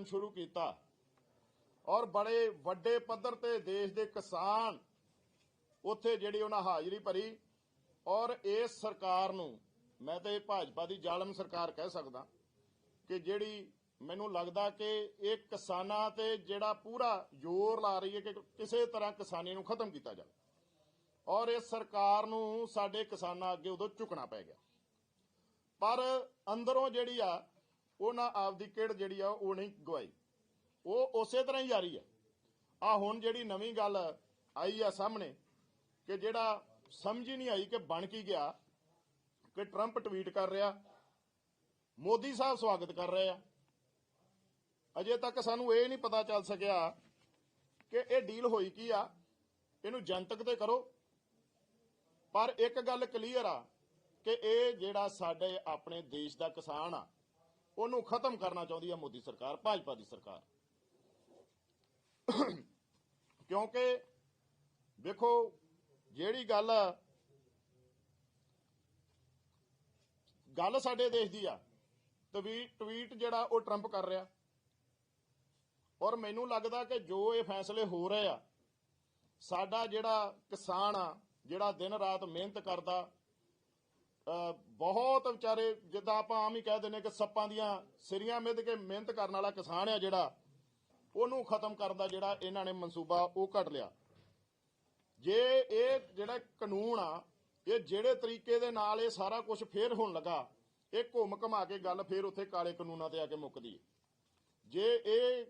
ਅੰਦੋਲਨ ਸ਼ੁਰੂ ਕੀਤਾ ਔਰ ਬੜੇ ਵੱਡੇ ਪੱਧਰ ਤੇ ਦੇਸ਼ ਦੇ ਕਿਸਾਨ ਉੱਥੇ ਜਿਹੜੀ ਉਹਨਾਂ ਹਾਜ਼ਰੀ ਭਰੀ ਔਰ ਇਸ ਸਰਕਾਰ ਨੂੰ ਮੈਂ ਤਾਂ ਇਹ ਭਾਜਪਾ ਦੀ ਜ਼ਾਲਮ ਸਰਕਾਰ ਕਹਿ ਸਕਦਾ ਕਿ ਜਿਹੜੀ ਮੈਨੂੰ ਲੱਗਦਾ ਕਿ ਇਹ ਕਿਸਾਨਾਂ ਤੇ ਜਿਹੜਾ ਪੂਰਾ ਜ਼ੋਰ ਲਾ ਰਹੀ ਹੈ ਕਿ ਕਿਸੇ ਤਰ੍ਹਾਂ ਕਿਸਾਨੀ ਨੂੰ ਖਤਮ ਕੀਤਾ ਜਾਵੇ ਔਰ ਇਸ ਸਰਕਾਰ ਨੂੰ ਸਾਡੇ ਕਿਸਾਨਾਂ ਅੱਗੇ ਉਦੋਂ ਝੁਕਣਾ ਪੈ ਗਿਆ। ਪਰ ਅੰਦਰੋਂ ਜਿਹੜੀ ਆ ਉਹਨਾਂ ਆਪਦੀ ਕਿਹੜ ਜਿਹੜੀ ਆ ਉਹ ਨਹੀਂ ਗਵਾਈ। ਉਹ ਉਸੇ ਤਰ੍ਹਾਂ ਹੀ ਜਾਰੀ ਆ। ਆ ਹੁਣ ਜਿਹੜੀ ਨਵੀਂ ਗੱਲ ਆਈ ਆ ਸਾਹਮਣੇ ਕਿ ਜਿਹੜਾ ਸਮਝ ਹੀ ਨਹੀਂ ਆਈ ਕਿ ਬਣ ਕੀ ਗਿਆ, ਕਿ ਟਰੰਪ ਟਵੀਟ ਕਰ ਰਿਹਾ, ਮੋਦੀ ਸਾਹਿਬ ਸਵਾਗਤ ਕਰ ਰਹੇ ਆ। ਅਜੇ ਤੱਕ ਸਾਨੂੰ ਇਹ ਨਹੀਂ ਪਤਾ ਚੱਲ ਸਕਿਆ ਕਿ ਇਹ ਡੀਲ ਹੋਈ ਕੀ ਆ। ਇਹਨੂੰ ਜਨਤਕ ਤੇ ਕਰੋ। ਪਰ ਇੱਕ ਗੱਲ ਕਲੀਅਰ ਆ ਕਿ ਇਹ ਜਿਹੜਾ ਸਾਡੇ ਆਪਣੇ ਦੇਸ਼ ਦਾ ਕਿਸਾਨ ਆ ਉਹਨੂੰ ਖਤਮ ਕਰਨਾ ਚਾਹੁੰਦੀ ਆ ਮੋਦੀ ਸਰਕਾਰ, ਭਾਜਪਾ ਦੀ ਸਰਕਾਰ। ਕਿਉਂਕਿ ਵੇਖੋ, ਜਿਹੜੀ ਗੱਲ ਗੱਲ ਸਾਡੇ ਦੇਸ਼ ਦੀ ਆ ਟਵੀਟ ਟਵੀਟ ਜਿਹੜਾ ਉਹ ਟਰੰਪ ਕਰ ਰਿਹਾ। ਔਰ ਮੈਨੂੰ ਲੱਗਦਾ ਕਿ ਜੋ ਇਹ ਫੈਸਲੇ ਹੋ ਰਹੇ ਆ, ਸਾਡਾ ਜਿਹੜਾ ਕਿਸਾਨ ਆ, ਜਿਹੜਾ ਦਿਨ ਰਾਤ ਮਿਹਨਤ ਕਰਦਾ ਬਹੁਤ ਵਿਚਾਰੇ, ਜਿੱਦਾਂ ਆਪਾਂ ਆਮ ਹੀ ਕਹਿ ਦਿੰਦੇ ਕਿ ਸੱਪਾਂ ਦੀਆਂ ਸਿਰੀਆਂ ਮਿੱਧ ਕੇ ਮਿਹਨਤ ਕਰਨ ਵਾਲਾ ਕਿਸਾਨ ਆ ਜਿਹੜਾ, ਉਹਨੂੰ ਖਤਮ ਕਰਨ ਦਾ ਜਿਹੜਾ ਇਹਨਾਂ ਨੇ ਮਨਸੂਬਾ ਉਹ ਘਟ ਲਿਆ। ਜੇ ਇਹ ਜਿਹੜਾ ਕਾਨੂੰਨ ਆ, ਇਹ ਜਿਹੜੇ ਤਰੀਕੇ ਦੇ ਨਾਲ ਇਹ ਸਾਰਾ ਕੁਝ ਫੇਰ ਹੋਣ ਲੱਗਾ, ਇਹ ਘੁੰਮ ਘਮਾ ਕੇ ਗੱਲ ਫੇਰ ਉੱਥੇ ਕਾਲੇ ਕਾਨੂੰਨਾਂ ਤੇ ਆ ਕੇ ਮੁੱਕਦੀ ਜੇ ਇਹ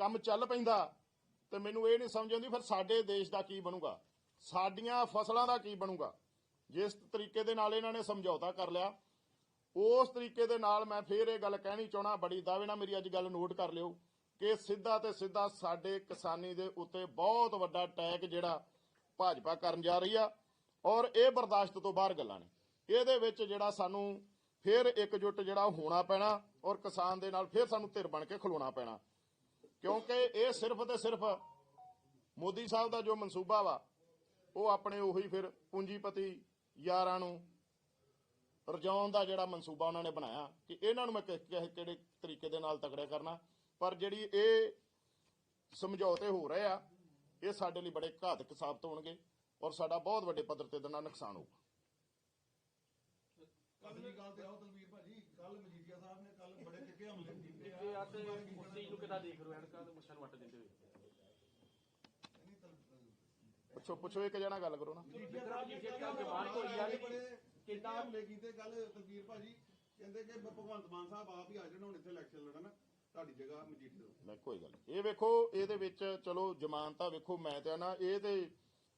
ਕੰਮ ਚੱਲ ਪੈਂਦਾ, ਤੇ ਮੈਨੂੰ ਇਹ ਨਹੀਂ ਸਮਝ ਆਉਂਦੀ, ਫਿਰ ਸਾਡੇ ਦੇਸ਼ ਦਾ ਕੀ ਬਣੂਗਾ? ਸਾਡੀਆਂ ਫਸਲਾਂ ਦਾ ਕੀ ਬਣੂਗਾ? ਜਿਸ ਤਰੀਕੇ ਦੇ ਨਾਲ ਇਹਨਾਂ ਨੇ ਸਮਝੌਤਾ ਕਰ ਲਿਆ, ਉਸ ਤਰੀਕੇ ਦੇ ਨਾਲ ਮੈਂ ਫੇਰ ਇਹ ਗੱਲ ਕਹਿਣੀ ਚਾਹਣਾ ਬੜੀ ਦਾਅਵੇ ਨਾਲ ਮੇਰੀ ਅੱਜ ਗੱਲ ਨੋਟ ਕਰ ਲਿਓ ਕਿ ਸਿੱਧਾ ਤੇ ਸਿੱਧਾ ਸਾਡੇ ਕਿਸਾਨੀ ਦੇ ਉੱਤੇ ਬਹੁਤ ਵੱਡਾ ਅਟੈਕ ਜਿਹੜਾ ਭਾਜਪਾ ਕਰਨ ਜਾ ਰਹੀ ਆ ਔਰ ਇਹ ਬਰਦਾਸ਼ਤ ਤੋਂ ਬਾਹਰ ਗੱਲਾਂ ਨੇ। ਇਹਦੇ ਵਿੱਚ ਜਿਹੜਾ ਸਾਨੂੰ ਫੇਰ ਇਕਜੁੱਟ ਜਿਹੜਾ ਹੋਣਾ ਪੈਣਾ ਔਰ ਕਿਸਾਨ ਦੇ ਨਾਲ ਫਿਰ ਸਾਨੂੰ ਧਿਰ ਬਣ ਕੇ ਖਲੋਣਾ ਪੈਣਾ। ਕਿਉਂਕਿ ਇਹ ਸਿਰਫ ਤੇ ਸਿਰਫ ਮੋਦੀ ਸਾਹਿਬ ਦਾ ਜੋ ਮਨਸੂਬਾ ਵਾ, ਉਹ ਆਪਣੇ ਉਹੀ ਫਿਰ ਪੂੰਜੀਪਤੀ ਯਾਰਾਂ ਨੂੰ ਰਜਾਉਣ ਦਾ ਜਿਹੜਾ ਮਨਸੂਬਾ ਉਹਨਾਂ ਨੇ ਬਣਾਇਆ ਕਿ ਇਹਨਾਂ ਨੂੰ ਮੈਂ ਕਿ- ਕਿ- ਕਿਹੜੇ ਤਰੀਕੇ ਦੇ ਨਾਲ ਤਕੜਿਆ ਕਰਨਾ। ਪਰ ਜਿਹੜੀ ਇਹ ਸਮਝੌਤੇ ਹੋ ਰਹੇ ਆ ਇਹ ਸਾਡੇ ਲਈ ਬੜੇ ਘਾਤਕ ਸਾਬਤ ਹੋਣਗੇ ਔਰ ਸਾਡਾ ਬਹੁਤ ਵੱਡੇ ਪੱਧਰ ਤੇ ਨਾਲ ਨੁਕਸਾਨ ਹੋਊਗਾ। ਕੱਲ ਦੀ ਗੱਲ ਤੇ ਆਓ ਤਲਵੀਰ ਭਾਜੀ ਕੱਲ ਮਜੀਠੀਆ ਸਾਹਿਬ ਨੇ ਕੱਲ ਬੜੇ ਤਿੱਖੇ ਹਮਲੇ ਕੀਤੇ ਆ। ਤੇ ਚੀਜ਼ ਨੂੰ ਕਿਦਾਂ ਦੇਖ ਰਹੇ ਹੋ ਐਨਕਾਂ ਤੇ ਮੁੱਛਾਂ ਨੂੰ ਵੱਟ ਦਿੰਦੇ ਹੋਏ ਨਹੀਂ ਤਲ- ਪੁੱਛੋ ਪੁੱਛੋ ਇੱਕ ਜਣਾ ਗੱਲ ਕਰੋ ਨਾ। ਸਾਹਿਬ ਜੀ, ਨੇ ਜੇ ਕੱਲ੍ਹ ਜਮਾਨ ਹੋਈ ਆ ਕਿ ਬੜੇ ਕਿੱਦਾਂ- ਕਿੰਨਾ ਹਮਲੇ ਕੀਤੇ ਕੱਲ ਤਲਵੀਰ ਭਾਜੀ ਕਹਿੰਦੇ ਕਿ ਭਗਵੰਤ ਮਾਨ ਸਾਹਿਬ ਆਪ ਹੀ ਆ ਜਾਣ ਹੁਣ ਇੱਥੇ ਇਲੈਕਸ਼ਨ ਲੜਨ ਤੁਹਾਡੀ ਜਗ੍ਹਾ ਮਜੀਠੀ ਤੋਂ ਮੈਂ ਕੋਈ ਗੱਲ ਨਹੀਂ। ਇਹ ਵੇਖੋ ਇਹਦੇ ਵਿੱਚ ਚਲੋ ਜ਼ਮਾਨਤਾਂ ਵੇਖੋ ਮੈਂ ਤੇ ਨਾ ਇਹ ਤੇ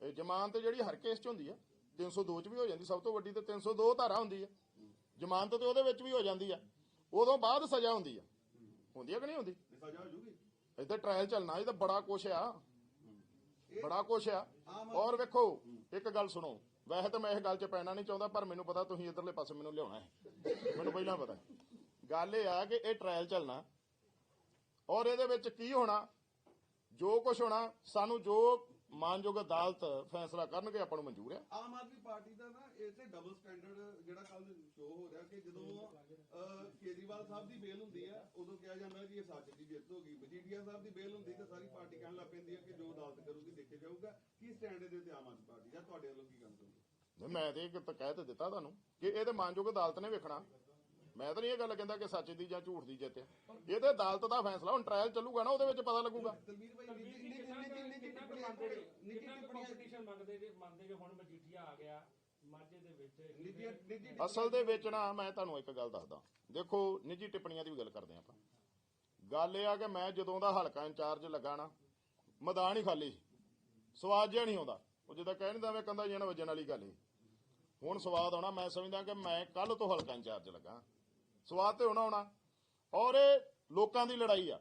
ਇਹ ਜ਼ਮਾਨਤ ਜਿਹੜੀ ਹਰ ਕੇਸ 'ਚ ਹੁੰਦੀ ਆ 302 'ਚ ਵੀ ਹੋ ਜਾਂਦੀ ਸਭ ਤੋਂ ਵੱਡੀ ਤੇ 302 ਧਾਰਾ ਹੁੰਦੀ ਆ। ਜ਼ਮਾਨਤ ਤੇ ਉਹਦੇ ਵਿੱਚ ਵੀ ਹੋ ਜਾਂਦੀ ਆ। ਉਦੋਂ ਬਾਅਦ ਸਜ਼ਾ ਹੁੰਦੀ ਆ। ਹੁੰਦੀ ਆ ਕਿ ਨਹੀਂ ਹੁੰਦੀ? ਤੇ ਸਜ਼ਾ ਹੋ ਜੂਗੀ। ਇੱਥੇ ਟ੍ਰਾਇਲ ਚੱਲਣਾ ਇਹ ਤਾਂ ਬੜਾ ਕੁਛ ਆ। ਬੜਾ ਕੁਛ ਆ। ਔਰ ਵੇਖੋ ਇੱਕ ਗੱਲ ਸੁਣੋ। ਵੈਸੇ ਤਾਂ ਮੈਂ ਇਹ ਗੱਲ 'ਚ ਪੈਣਾ ਨਹੀਂ ਚਾਹੁੰਦਾ ਪਰ ਮੈਨੂੰ ਪਤਾ ਤੁਸੀਂ ਇਧਰਲੇ ਪਾਸੇ ਮੈਨੂੰ ਲਿਆਉਣਾ ਹੈ। ਮੈਨੂੰ ਪਹਿਲਾਂ ਪਤਾ ਗੱਲ ਇਹ ਆ ਕਿ ਇਹ ਟ੍ਰਾਇਲ ਚੱਲਣਾ। ਔਰ ਇਹਦੇ ਵਿੱਚ ਕੀ ਹੋਣਾ? ਜੋ ਕੁਝ ਹੋਣਾ ਸਾਨੂੰ ਜੋ ਮਾਨਯੋਗ ਅਦਾਲਤ ਫੈਸਲਾ ਕਰਨਗੇ ਆਪਾਂ ਨੂੰ ਮਨਜ਼ੂਰ ਆ ਆਮ ਆਦਮੀ ਪਾਰਟੀ ਦਾ ਨਾ ਇਹ ਤੇ ਡਬਲ ਸਟੈਂਡਰਡ ਜਿਹੜਾ ਕੱਲ ਸ਼ੋ ਹੋ ਰਿਹਾ ਕਿ ਜਦੋਂ ਅਹ, ਕੇਜਰੀਵਾਲ ਸਾਹਿਬ ਦੀ ਬੇਲ ਹੁੰਦੀ ਹੈ ਉਦੋਂ ਕਿਹਾ ਜਾਂਦਾ ਕਿ ਇਹ ਸੱਚ ਦੀ ਜਿੱਤ ਹੋ ਗਈ। ਮਜੀਠੀਆ ਸਾਹਿਬ ਦੀ ਬੇਲ ਹੁੰਦੀ ਤਾਂ ਸਾਰੀ ਪਾਰਟੀ ਕਹਿਣ ਲੱਗ ਪੈਂਦੀ ਹੈ ਕਿ ਜੋ ਅਦਾਲਤ ਕਰੂਗੀ ਦੇਖਿਆ ਜਾਊਗਾ। ਕੀ ਸਟੈਂਡ ਇਹਦੇ ਤੇ ਆਮ ਆਦਮੀ ਪਾਰਟੀ ਜਾਂ ਤੁਹਾਡੇ ਵੱਲੋਂ ਕੀ ਗੱਲ ਹੋਊਗੀ ਮੈਂ ਤੇ ਇਹ ਤਾਂ ਕਹਿ ਤੇ ਦਿੱਤਾ ਤੁਹਾਨੂੰ ਕਿ ਇਹਦੇ ਮਾਨਯੋਗ ਅਦਾਲਤ ਨੇ ਵੇਖਣਾ। ਮੈਂ ਤਾਂ ਨਹੀਂ ਇਹ ਗੱਲ ਕਹਿੰਦਾ ਕਿ ਸੱਚ ਦੀ ਜਾਂ ਝੂਠ ਦੀ ਜਿੱਤ ਆ। ਇਹਦੇ ਅਦਾਲਤ ਦਾ ਫੈਸਲਾ ਹੁਣ ਟ੍ਰਾਇਲ ਚੱਲੂਗਾ ਨਾ ਉਹਦੇ ਵਿੱਚ ਪਤਾ ਲੱਗੂਗਾ। ਤਲਵੀਰ ਭਾਈ ਤਲਵੀਰ ਨਿੱਕੀ ਜੀ ਮੰਨਦੇ ਨਿੱਕੀ ਕਿੰਨਾ ਕੁ ਟਿੱਪਣੀਆਂ ਕੰਪੀਟੀਸ਼ਨ ਮੰਗਦੇ ਜੇ ਮੰਨਦੇ ਜੇ ਹੁਣ ਮਜੀਠੀਆ ਆ ਗਿਆ ਮਾਝੇ ਦੇ ਵਿੱਚ ਨਿੱਕੀ ਨਿੱਕੀ ਅਸਲ ਦੇ ਵਿੱਚ ਨਾ ਮੈਂ ਤੁਹਾਨੂੰ ਇੱਕ ਗੱਲ ਦੱਸਦਾ। ਦੇਖੋ ਨਿੱਜੀ ਟਿੱਪਣੀਆਂ ਦੀ ਵੀ ਗੱਲ ਕਰਦੇ ਹਾਂ ਆਪਾਂ। ਗੱਲ ਇਹ ਆ ਕਿ ਮੈਂ ਜਦੋਂ ਦਾ ਹਲਕਾ ਇੰਚਾਰਜ ਲੱਗਾ ਨਾ ਮੈਦਾਨ ਹੀ ਖਾਲੀ ਸੀ। ਸਵਾਦ ਜਿਹਾ ਨਹੀਂ ਆਉਂਦਾ। ਉਹ ਜਿੱਦਾਂ ਕਹਿ ਨਹੀਂ ਦਵੇਂ ਕੰਦਾ ਜਣ ਵੱਜਣ ਵਾਲੀ ਗੱਲ ਸੀ ਹੁਣ ਸਵਾਦ ਆਉਣਾ ਮੈਂ ਸਮਝਦਾ ਕਿ ਮੈਂ ਕੱਲ ਤੋਂ ਹਲਕਾ ਇੰਚਾਰਜ ਲੱਗਾ। ਸਵਾਦ ਤੇ ਹੋਣਾ ਹੋਣਾ। ਔਰ ਇਹ ਲੋਕਾਂ ਦੀ ਲੜਾਈ ਆ।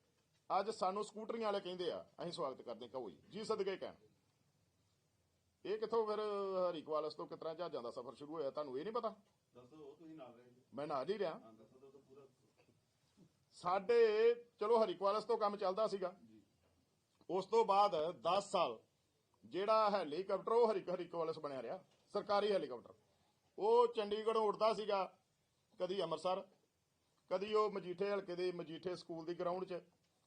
ਅੱਜ ਸਾਨੂੰ ਸਕੂਟਰੀਆਂ ਵਾਲੇ ਕਹਿੰਦੇ ਆ ਅਸੀਂ ਸਵਾਗਤ ਕਰਦੇ ਕਹੋ ਜੀ ਜੀ ਸਦਕੇ ਕਹਿਣ। ਇਹ ਕਿੱਥੋਂ ਫਿਰ ਹਰੀਕਵਾਲਸ ਤੋਂ ਕਿਤਨਾ ਜਹਾਜ਼ਾਂ ਦਾ ਸਫ਼ਰ ਸ਼ੁਰੂ ਹੋਇਆ ਤੁਹਾਨੂੰ ਇਹ ਨਹੀਂ ਪਤਾ? ਦੱਸੋ ਤੁਸੀਂ ਨਾਲ ਰਹੇ ਜੀ। ਮੈਂ ਨਾਲ ਹੀ ਰਿਹਾ। ਸਾਡੇ ਚਲੋ ਹਰੀਕਵਾਲਸ ਤੋਂ ਕੰਮ ਚੱਲਦਾ ਸੀਗਾ। ਉਸ ਤੋਂ ਬਾਅਦ 10 ਸਾਲ ਜਿਹੜਾ ਹੈਲੀਕਾਪਟਰ ਉਹ ਹਰੀ ਹਰੀਕਵਾਲਸ ਬਣਿਆ ਰਿਹਾ। ਸਰਕਾਰੀ ਹੈਲੀਕਾਪਟਰ। ਉਹ ਚੰਡੀਗੜ੍ਹੋਂ ਉੱਡਦਾ ਸੀਗਾ ਕਦੀ ਅੰਮ੍ਰਿਤਸਰ ਕਦੀ ਉਹ ਮਜੀਠੇ ਹਲਕੇ ਦੇ ਮਜੀਠੇ ਸਕੂਲ ਦੀ ਗਰਾਊਂਡ 'ਚ।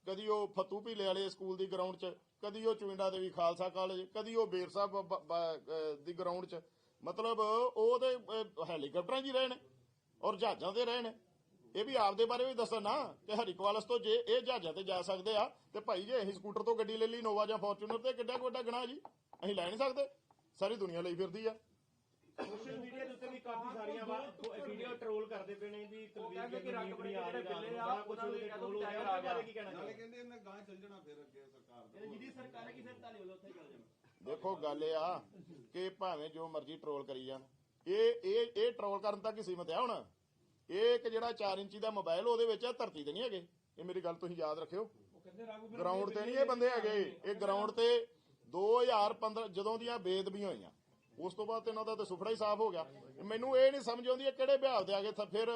ਕਦੀ ਉਹ ਫਤੂ ਭੀਲੇ ਵਾਲੇ ਸਕੂਲ ਦੀ ਗਰਾਊਂਡ 'ਚ ਕਦੀ ਉਹ ਚੁਇੰਡਾ ਦੇਵੀ ਖਾਲਸਾ ਕਾਲਜ ਕਦੀ ਉਹ ਬੇਰ ਸਾਹਿਬ ਦੀ ਗਰਾਊਂਡ 'ਚ। ਮਤਲਬ ਉਹਦੇ ਅਹ, ਹੈਲੀਕਾਪਟਰਾਂ 'ਚ ਹੀ ਰਹੇ ਨੇ ਔਰ ਜਹਾਜ਼ਾਂ ਤੇ ਰਹੇ ਨੇ। ਇਹ ਵੀ ਆਪਦੇ ਬਾਰੇ ਵੀ ਦੱਸਣ ਨਾ ਕਿ ਹਰੀਕਵਾਲਸ ਤੋਂ ਜੇ ਇਹ ਜਹਾਜ਼ਾਂ ਤੇ ਜਾ ਸਕਦੇ ਆ ਤੇ ਭਾਈ ਜੇ ਅਸੀਂ ਸਕੂਟਰ ਤੋਂ ਗੱਡੀ ਲੈ ਲਈ ਨੋਵਾ ਜਾਂ ਫੋਰਚੂਨਰ ਤੇ ਕਿੱਡਾ ਕੁ ਵੱਡਾ ਗਣਾ ਜੀ? ਅਸੀਂ ਲੈ ਨਹੀਂ ਸਕਦੇ। ਸਾਰੀ ਦੁਨੀਆ ਲਈ ਫਿਰਦੀ ਆ। ਸੋਸ਼ਲ ਮੀਡੀਆ ਦੇ ਉੱਤੇ ਵੀ ਕਾਫੀ ਸਾਰੀਆਂ ਵੀਡੀਓ ਟ੍ਰੋਲ ਕਰਦੇ ਪਏ ਨੇ ਵੀ ਤਲਵੀਰ ਕਹਿੰਦੇ ਕਿ ਰੰਗ ਨਹੀਂ ਆ ਜਿਹੜੇ ਰਹੀ ਬਿੱਲੇ ਆ, ਬੜਾ ਕੁਝ ਉਹਨਾਂ ਉਹਦੇ ਦੇ ਟ੍ਰੋਲ ਹੋ ਟੈਗ ਰਿਹਾ ਆ ਉਹਦੇ ਬਾਰੇ ਕੀ ਕਹਿਣਾ ਨਾਲੇ ਚਾਹੁੰਦੇ ਕਹਿੰਦੇ ਇਹਨੇ ਗਾਂ ਚੱਲ ਜਾਣਾ ਫਿਰ ਅੱਗੇ ਸਰਕਾਰ ਦਾ ਜਿਹਦੀ ਸਰਕਾਰ ਹੈ ਕਿ ਫਿਰ ਤਾਲੀ ਵੱਲੋਂ ਉੱਥੇ ਚੱਲ ਜਾਣਾ। ਦੇਖੋ ਗੱਲ ਇਹ ਆ ਕਿ ਭਾਵੇਂ ਜੋ ਮਰਜ਼ੀ ਟਰੋਲ ਕਰੀ ਜਾਣ। ਇਹ ਇਹ ਇਹ ਟਰੋਲ ਕਰਨ ਤੱਕ ਹੀ ਸੀਮਤ ਆ ਹੁਣ। ਇਹ ਇੱਕ ਜਿਹੜਾ 4 ਇੰਚੀ ਦਾ ਮੋਬਾਈਲ ਉਹਦੇ ਵਿੱਚ ਆ, ਧਰਤੀ ਤੇ ਨਹੀਂ ਹੈਗੇ। ਇਹ ਮੇਰੀ ਗੱਲ ਤੁਸੀਂ ਯਾਦ ਰੱਖਿਓ। ਗਰਾਊਂਡ ਤੇ ਨਹੀਂ ਇਹ ਬੰਦੇ ਹੈਗੇ। ਇਹ ਗਰਾਊਂਡ ਤੇ 2015 ਜਦੋਂ ਦੀਆਂ ਬੇਦਬੀਆਂ ਹੋਈਆਂ। ਉਸ ਤੋਂ ਬਾਅਦ ਤੇ ਇਹਨਾਂ ਦਾ ਤੇ ਸੁਫੜਾ ਹੀ ਸਾਫ਼ ਹੋ ਗਿਆ। ਮੈਨੂੰ ਇਹ ਨਹੀਂ ਸਮਝ ਆਉਂਦੀ ਇਹ ਕਿਹੜੇ ਬਿਹਾਰ ਦੇ ਆ ਗਏ ਤਾਂ ਫਿਰ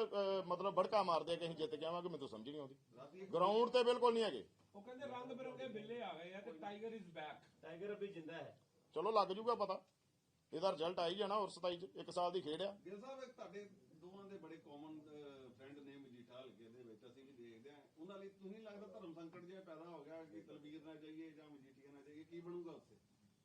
ਮਤਲਬ ਬੜਕਾ ਮਾਰਦੇ ਆ ਕਿ ਅਸੀਂ ਜਿੱਤ ਜਾਵਾਂਗੇ ਮੈਨੂੰ ਸਮਝ ਨਹੀਂ ਆਉਂਦੀ। ਗਰਾਊਂਡ ਤੇ ਬਿਲਕੁਲ ਨਹੀਂ ਹੈਗੇ। ਉਹ ਕਹਿੰਦੇ ਰੰਗ ਬਿਰੰਗੇ ਬਿੱਲੇ ਆ ਗਏ ਆ ਤੇ ਟਾਈਗਰ ਇਜ਼ ਬੈਕ ਟਾਈਗਰ ਅਭੀ ਜਿੰਦਾ ਹੈ। ਚਲੋ ਲੱਗ ਜੂਗਾ ਪਤਾ। ਇਹਦਾ ਰਿਜ਼ਲਟ ਆ ਹੀ ਜਾਣਾ ਹੋਰ 27 ਚ ਇੱਕ ਸਾਲ ਦੀ ਖੇਡ ਆ। ਗਿਲ ਸਾਹਿਬ ਇੱਕ ਤੁਹਾਡੇ ਦੋਵਾਂ ਦੇ ਬੜੇ ਕਾਮਨ ਫਰੈਂਡ ਨੇ ਮਜੀਠਾ ਹਲਕੇ ਦੇ ਵਿੱਚ ਅਸੀਂ ਵੀ ਦੇਖਦੇ ਆ ਉਹਨਾਂ ਲਈ ਤੁਸੀਂ ਨਹੀਂ ਲੱਗਦਾ ਧਰਮ ਸੰਕਟ ਜਿਹਾ ਪੈਦਾ ਹੋ ਗਿਆ ਕਿ ਤਲਵੀਰ ਨਾਲ ਜਾਈਏ ਜਾਂ ਮਜੀਠੀਆ ਨਾਲ ਜਾਈਏ ਕੀ ਬਣੂਗਾ ਉੱਥੇ?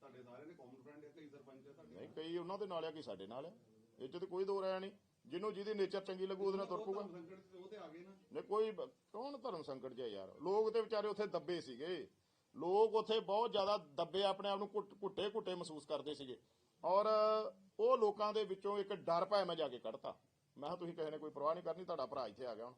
ਤੁਹਾਡੇ ਸਾਰੇ ਦੇ ਕਾਮਨ ਫਰੈਂਡ ਹੈ ਕਈ ਸਰਪੰਚ ਹੈ ਤੁਹਾਡੇ ਨਹੀਂ ਕਈ ਉਹਨਾਂ ਦੇ ਨਾਲ ਆ ਕਈ ਸਾਡੇ ਨਾਲ ਆ। ਇਹ ਚ ਤੇ ਕੋਈ ਦੋ ਰਾਇਆ ਨਹੀਂ। ਜਿਹਨੂੰ ਜਿਹਦੀ ਨੇਚਰ ਚੰਗੀ ਲੱਗੂ ਉਹਦੇ ਨਾਲ ਤੁਰ ਪਊਗਾ ਧਰਮ ਸੰਕਟ ਚ ਉਹ ਤੇ ਆ ਗਏ ਨਾ। ਨੇ ਕੋਈ ਬ- ਕੌਣ ਧਰਮ ਸੰਕਟ ਜਿਹਾ ਯਾਰ? ਲੋਕ ਤੇ ਵਿਚਾਰੇ ਉੱਥੇ ਦੱਬੇ ਸੀਗੇ। ਲੋਕ ਉੱਥੇ ਬਹੁਤ ਜ਼ਿਆਦਾ ਦੱਬੇ ਆਪਣੇ ਆਪ ਨੂੰ ਘੁੱਟ- ਘੁੱਟੇ ਘੁੱਟੇ ਮਹਿਸੂਸ ਕਰਦੇ ਸੀਗੇ। ਔਰ ਉਹ ਲੋਕਾਂ ਦੇ ਵਿੱਚੋਂ ਇੱਕ ਡਰ ਪਾਇਆ ਮੈਂ ਜਾ ਕੇ ਕੱਢਤਾ। ਮੈਂ ਕਿਹਾ ਤੁਸੀਂ ਕਿਸੇ ਨੇ ਕੋਈ ਪਰਵਾਹ ਨਹੀਂ ਕਰਨੀ ਤੁਹਾਡਾ ਭਰਾ ਇੱਥੇ ਆ ਗਿਆ ਹੁਣ।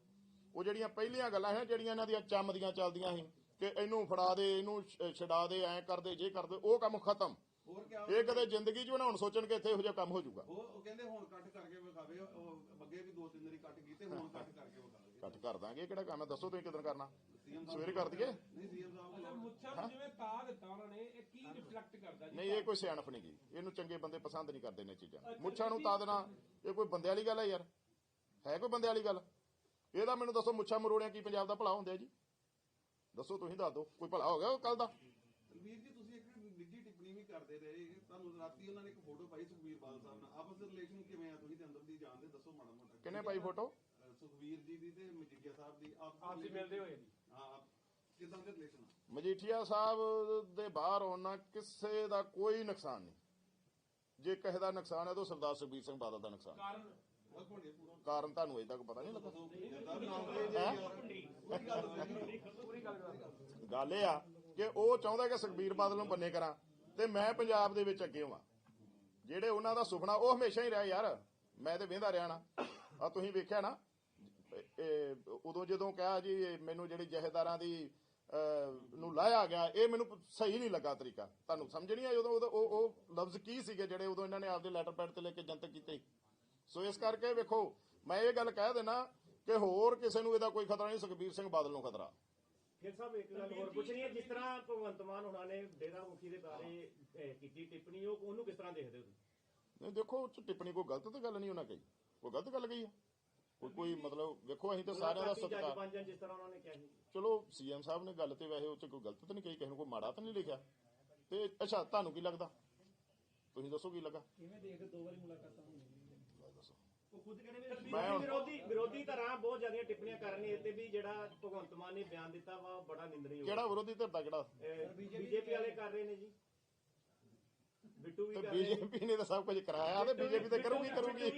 ਉਹ ਜਿਹੜੀਆਂ ਪਹਿਲੀਆਂ ਗੱਲਾਂ ਨਾ, ਜਿਹੜੀਆਂ ਇਹਨਾਂ ਦੀਆਂ ਚੰਮ ਦੀਆਂ ਚੱਲਦੀਆਂ ਸੀ ਕਿ ਇਹਨੂੰ ਫੜਾ ਦੇ ਇਹਨੂੰ ਛਡਾ ਦੇ ਐਂ ਕਰਦੇ ਜੇ ਕਰਦੇ ਉਹ ਕੰਮ ਖਤਮ। ਹੋਰ ਕਿਆ ਇਹ ਕਦੇ ਜ਼ਿੰਦਗੀ 'ਚ ਵੀ ਨਾ ਹੁਣ ਸੋਚਣ ਕਿ ਇੱਥੇ ਇਹੋ ਜਿਹਾ ਕੰਮ ਹੋ ਜਾਊਗਾ। ਉਹ ਉਹ ਕਹਿੰਦੇ ਹੁਣ ਕੱਟ ਕਰਕੇ ਵਿਖਾਵੇ ਉਹ ਅੱਗੇ ਵੀ ਦੋ ਤਿੰਨ ਵਾਰੀ ਕੱਟ ਕੀਤੇ ਹੁਣ ਕੱਟ ਕਰਕੇ ਵਿਖਾਵੇ। ਕੱਟ ਕਰ ਦਾਂਗੇ ਇਹ ਕਿਹੜਾ ਕੰਮ ਹੈ? ਦੱਸੋ ਤੁਸੀਂ ਕਿਦਾਂ ਕਰਨਾ? ਸਵੇਰੇ ਕਰ ਦਈਏ? ਨਹੀਂ ਸੀਐਮ ਸਾਹਿਬ ਅੱਛਾ ਨੂੰ ਮੁੱਛਾਂ ਨੂੰ ਜਿਵੇਂ ਤਾ ਦਿੱਤਾ ਉਹਨਾਂ ਨੇ ਇਹ ਕੀ ਰਿਫਲੈਕਟ ਕਰਦਾ ਜੀ? ਨਹੀਂ ਇਹ ਕੋਈ ਸਿਆਣਪ ਨਹੀਂ ਗੀ। ਇਹਨੂੰ ਚੰਗੇ ਬੰਦੇ ਪਸੰਦ ਨਹੀਂ ਕਰਦੇ ਨੇ ਚੀਜ਼ਾਂ। ਮੁੱਛਾਂ ਨੂੰ ਤਾਂ ਦੇਣਾ ਇਹ ਕੋਈ ਬੰਦੇ ਵਾਲੀ ਗੱਲ ਹੈ ਯਾਰ। ਹੈ ਕੋਈ ਬੰਦੇ ਵਾਲੀ ਗੱਲ? ਇਹਦਾ ਮੈਨੂੰ ਦੱਸੋ ਮੁੱਛਾਂ ਮਰੋੜਿਆਂ ਕੀ ਪੰਜਾਬ ਦਾ ਭਲਾ ਹੁੰਦਾ ਜੀ? ਦੱਸੋ ਤੁਸੀਂ ਦੱਸ ਦਿਓ ਕੋਈ ਭਲਾ ਹੋ ਗਿਆ ਕੱਲ ਦਾ? ਵੀਰ ਜੀ ਤੁਸੀਂ ਇੱਕ ਨਿੱਜੀ ਟਿੱਪਣੀ ਵੀ ਕਰਦੇ ਰਹੇ ਤੁਹਾਨੂੰ ਰਾਤੀ ਉਹਨਾਂ ਨੇ ਇੱਕ ਫੋਟੋ ਪਾਈ ਸੁਖਵੀਰ ਬਾਲ ਸਾਹਿਬ ਨਾਲ। ਆਪਸ ਦੇ ਰਿਲੇਸ਼ਨ ਕਿਵੇਂ ਆ ਤੁਸੀਂ ਤੇ ਅੰਦਰ ਦੀ ਜਾਣਦੇ ਦੱਸੋ ਮਾੜਾ ਮੋਟਾ। ਕਿੰਨੇ ਪਾਈ ਫੋਟੋ? ਸੁਖਵੀਰ ਜੀ ਦੀ ਤੇ ਮਜੀਠੀਆ ਸਾਹਿਬ ਦੀ। ਆਪਸ ਆਪਸੀ relation- ਮਿਲਦੇ ਹੋਏ ਜੀ। ਹਾਂ ਆਪ- ਕਿੱਦਾਂ ਦੇ ਰਿਲੇਸ਼ਨ ਆ? ਮਜੀਠੀਆ ਸਾਹਿਬ ਦੇ ਬਾਹਰ ਆਉਣਾ ਕਿਸੇ ਦਾ ਕੋਈ ਨੁਕਸਾਨ ਨਹੀਂ। ਜੇ ਕਿਸੇ ਦਾ ਨੁਕਸਾਨ ਹੈ ਤਾਂ ਸਰਦਾਰ ਸੁਖਬੀਰ ਸਿੰਘ ਬਾਦਲ ਦਾ ਨੁਕਸਾਨ। ਕਾਰਨ ਕਾਰਨ ਤੁਹਾਨੂੰ ਅਜੇ ਤੱਕ ਪਤਾ ਨਹੀਂ ਲੱਗਾ। ਗੱਲ ਇਹ ਆ ਕਿ ਉਹ ਚਾਹੁੰਦਾ ਕਿ ਸੁਖਬੀਰ ਬਾਦਲ ਨੂੰ ਬੰਨੇ ਕਰਾਂ ਤੇ ਮੈਂ ਪੰਜਾਬ ਦੇ ਵਿੱਚ ਅੱਗੇ ਹੋਵਾਂ। ਜਿਹੜੇ ਉਹਨਾਂ ਦਾ ਸੁਪਨਾ, ਉਹ ਹਮੇਸ਼ਾ ਹੀ ਰਿਹਾ ਯਾਰ। ਮੈਂ ਤੇ ਵੇਂਦਾ ਰਿਹਾ ਨਾ। ਆ ਤੁਸੀਂ ਵੇਖਿਆ ਨਾ ਉਦੋਂ ਜਦੋਂ ਕਿਹਾ ਜੀ, ਮੈਨੂੰ ਜਿਹੜੀ ਜਹੇਦਾਰਾਂ ਦੀ ਨੂੰ ਲਾਇਆ ਗਿਆ, ਇਹ ਮੈਨੂੰ ਸਹੀ ਨਹੀਂ ਲੱਗਾ ਤਰੀਕਾ। ਤੁਹਾਨੂੰ ਸਮਝ ਨਹੀਂ ਆਈ ਉਦੋਂ ਉਹ ਉਹ ਲਫ਼ਜ਼ ਕੀ ਸੀਗੇ ਜਿਹੜੇ ਉਦੋਂ ਇਹਨਾਂ ਨੇ ਆਪਦੇ ਲੈਟਰ ਪੈਡ ਤੇ ਲੈ ਕੇ ਜਨਤਕ ਕੀਤੇ? ਸੋ ਇਸ ਕਰਕੇ ਵੇਖੋ ਮੈਂ ਇਹ ਗੱਲ ਕਹਿ ਦੇਣਾ ਕਿ ਹੋਰ ਕਿਸੇ ਨੂੰ ਇਹਦਾ ਕੋਈ ਖਤਰਾ ਨਹੀਂ ਸੁਖਬੀਰ ਸਿੰਘ ਬਾਦਲ ਨੂੰ ਖਤਰਾ। ਫਿਰ ਸਾਹਿਬ ਇੱਕ ਗੱਲ ਹੋਰ ਪੁੱਛਣੀ ਹੈ ਜਿਸ ਤਰ੍ਹਾਂ ਭਗਵੰਤ ਮਾਨ ਉਹਨਾਂ ਨੇ ਡੇਰਾ ਮੁਖੀ ਦੇ ਬਾਰੇ ਅਹ, ਕੀਤੀ ਟਿੱਪਣੀ ਉਹ ਉਹਨੂੰ ਕਿਸ ਤਰ੍ਹਾਂ ਦੇਖਦੇ ਹੋ ਤੁਸੀਂ? ਨਹੀਂ ਦੇਖੋ ਉਹ 'ਚ ਟਿੱਪਣੀ ਕੋਈ ਗਲਤ ਤਾਂ ਗੱਲ ਨਹੀਂ ਉਹਨਾਂ ਕਹੀ। ਕੋਈ ਗਲਤ ਗੱਲ ਕਹੀ ਆ। ਕੋਈ ਕੋਈ ਮਤਲਬ ਵੇਖੋ ਅਸੀਂ ਤਾਂ ਸਾਰਿਆਂ ਦਾ ਸਤਿਕਾਰ। ਬਣ ਜਾਣ ਜਿਸ ਤਰ੍ਹਾਂ ਉਹਨਾਂ ਨੇ ਕਿਹਾ ਸੀ? ਚਲੋ ਸੀਐਮ ਸਾਹਿਬ ਨੇ ਗੱਲ ਤੇ ਵੈਸੇ ਉਹ 'ਚ ਕੋਈ ਗਲਤ ਤਾਂ ਨਹੀਂ ਕਹੀ ਕਿਸੇ ਨੂੰ ਕੋਈ ਮਾੜਾ ਤਾਂ ਨਹੀਂ ਲਿਖਿਆ। ਤੇ ਅੱਛਾ ਤੁਹਾਨੂੰ ਕੀ ਲੱਗਦਾ? ਤੁਸੀਂ ਦੱਸੋ ਕੀ ਲੱਗਾ? ਕਿਵੇਂ ਦੇਖਦੇ ਦੋ ਵਾਰੀ ਮੁਲਾਕਾਤਾਂ ਹੋਈਆਂ ਉਹ ਖੁਦ ਕਹਿੰਦੇ ਨੇ ਮੈਂ ਹੁਣ- ਵਿਰੋਧੀ ਵਿਰੋਧੀ ਧਿਰਾਂ ਬਹੁਤ ਜ਼ਿਆਦੀਆਂ ਟਿੱਪਣੀਆਂ ਕਰ ਰਹੀਆਂ ਤੇ ਵੀ ਜਿਹੜਾ ਭਗਵੰਤ ਮਾਨ ਨੇ ਬਿਆਨ ਦਿੱਤਾ ਵਾ ਉਹ ਬੜਾ ਨਿੰਦਣਯੋਗ ਕਿਹੜਾ ਵਿਰੋਧੀ ਧਿਰ ਦਾ ਕਿਹੜਾ? ਬੀਜੇਪੀ ਵਾਲੇ ਕਰ ਰਹੇ ਨੇ ਜੀ। ਬਿੱਟੂ ਵੀ ਤੇ ਕਰ ਰਹੇ ਨੇ। ਬੀਜੇਪੀ ਨੇ ਤਾਂ ਸਭ ਕੁਝ ਕਰਾਇਆ ਤੇ ਬੀਜੇਪੀ ਤਾਂ ਕਰੂਗੀ ਕਰੂਗੀ।